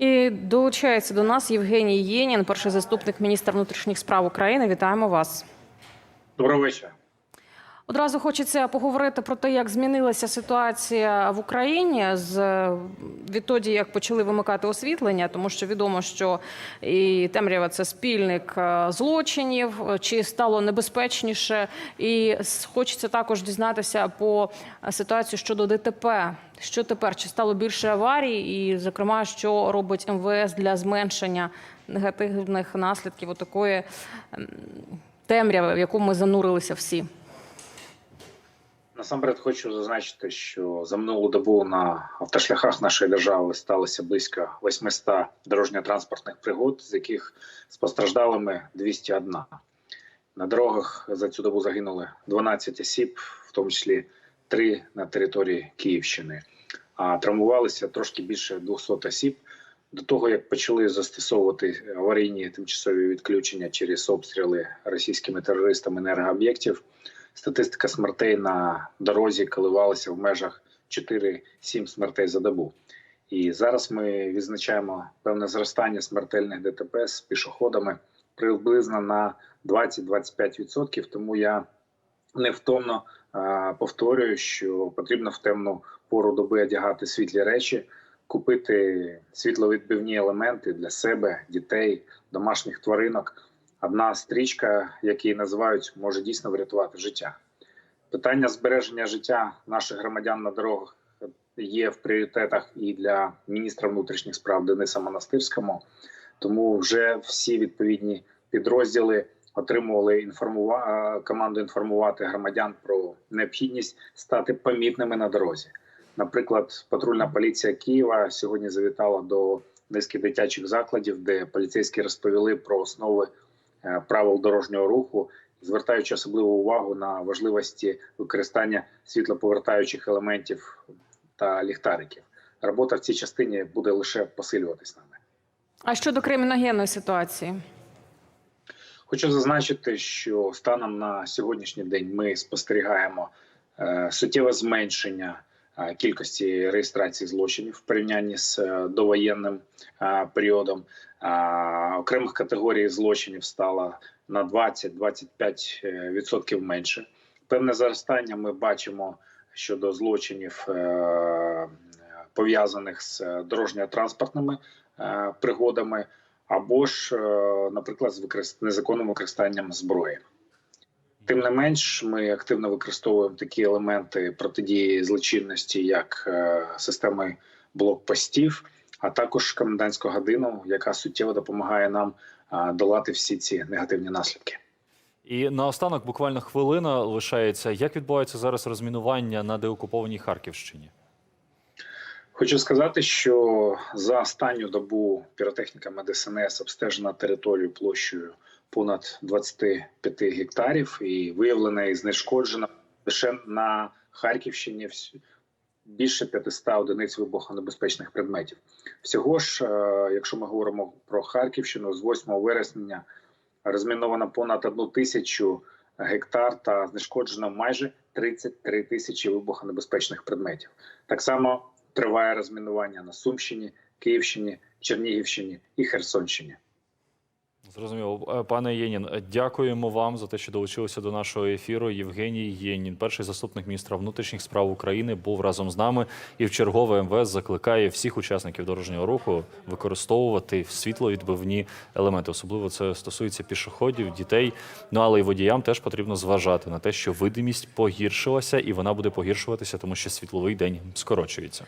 І долучається до нас Євгеній Єнін, перший заступник міністра внутрішніх справ України. Вітаємо вас. Доброго вечора. Одразу хочеться поговорити про те, як змінилася ситуація в Україні з відтоді, як почали вимикати освітлення, тому що відомо, що і темрява це спільник е, злочинів, чи стало небезпечніше, і хочеться також дізнатися по ситуації щодо ДТП. Що тепер? Чи стало більше аварій, і зокрема, що робить МВС для зменшення негативних наслідків такої темряви, в яку ми занурилися всі? Насамперед хочу зазначити, що за минулу добу на автошляхах нашої держави сталося близько 800 дорожньо-транспортних пригод, з яких з постраждалими 201. На дорогах за цю добу загинули 12 осіб, в тому числі 3 на території Київщини. А травмувалися трошки більше 200 осіб. До того як почали застосовувати аварійні тимчасові відключення через обстріли російськими терористами енергооб'єктів, статистика смертей на дорозі коливалася в межах 4-7 смертей за добу. І зараз ми відзначаємо певне зростання смертельних ДТП з пішоходами приблизно на 20-25%. Тому я невтомно повторюю, що потрібно в темну пору доби одягати світлі речі, купити світловідбивні елементи для себе, дітей, домашніх тваринок. Одна стрічка, як її називають, може дійсно врятувати життя. Питання збереження життя наших громадян на дорогах є в пріоритетах і для міністра внутрішніх справ Дениса Монастирському. Тому вже всі відповідні підрозділи отримували інформува... е, команду інформувати громадян про необхідність стати помітними на дорозі. Наприклад, патрульна поліція Києва сьогодні завітала до низки дитячих закладів, де поліцейські розповіли про основи правил дорожнього руху, звертаючи особливу увагу на важливості використання світлоповертаючих елементів та ліхтариків. Робота в цій частині буде лише посилюватись нами. А щодо криміногенної ситуації? Хочу зазначити, що станом на сьогоднішній день ми спостерігаємо е, суттєве зменшення е, кількості реєстрації злочинів в порівнянні з е, довоєнним е, періодом. Е, окремих категорій злочинів стало на 20-25% менше. Певне зростання ми бачимо щодо злочинів е, пов'язаних з дорожньо-транспортними е, пригодами або ж, е, наприклад, з незаконним використанням зброї. Тим не менш, ми активно використовуємо такі елементи протидії злочинності, як е, системи блокпостів, а також комендантську годину, яка суттєво допомагає нам е, долати всі ці негативні наслідки. І наостанок буквально хвилина лишається. Як відбувається зараз розмінування на деокупованій Харківщині? Хочу сказати, що за останню добу піротехніками ДСНС обстежена територію площею понад 25 гектарів і виявлена і знешкоджена лише на Харківщині більше 500 одиниць вибухонебезпечних предметів. Всього ж, е, якщо ми говоримо про Харківщину, з 8 вересня розміновано понад одну тисячу гектар та знешкоджено майже 33 тисячі вибухонебезпечних предметів. Так само триває розмінування на Сумщині, Київщині, Чернігівщині і Херсонщині. Зрозуміло, Е, пане Єнін, е, дякуємо вам за те, що долучилися до нашого ефіру. Євгеній Єнін, перший заступник міністра внутрішніх справ України, був разом з нами і в чергове МВС закликає всіх учасників дорожнього руху використовувати світловідбивні елементи. Особливо це стосується пішоходів, дітей. Ну але й водіям теж потрібно зважати на те, що видимість погіршилася, і вона буде погіршуватися, тому що світловий день скорочується.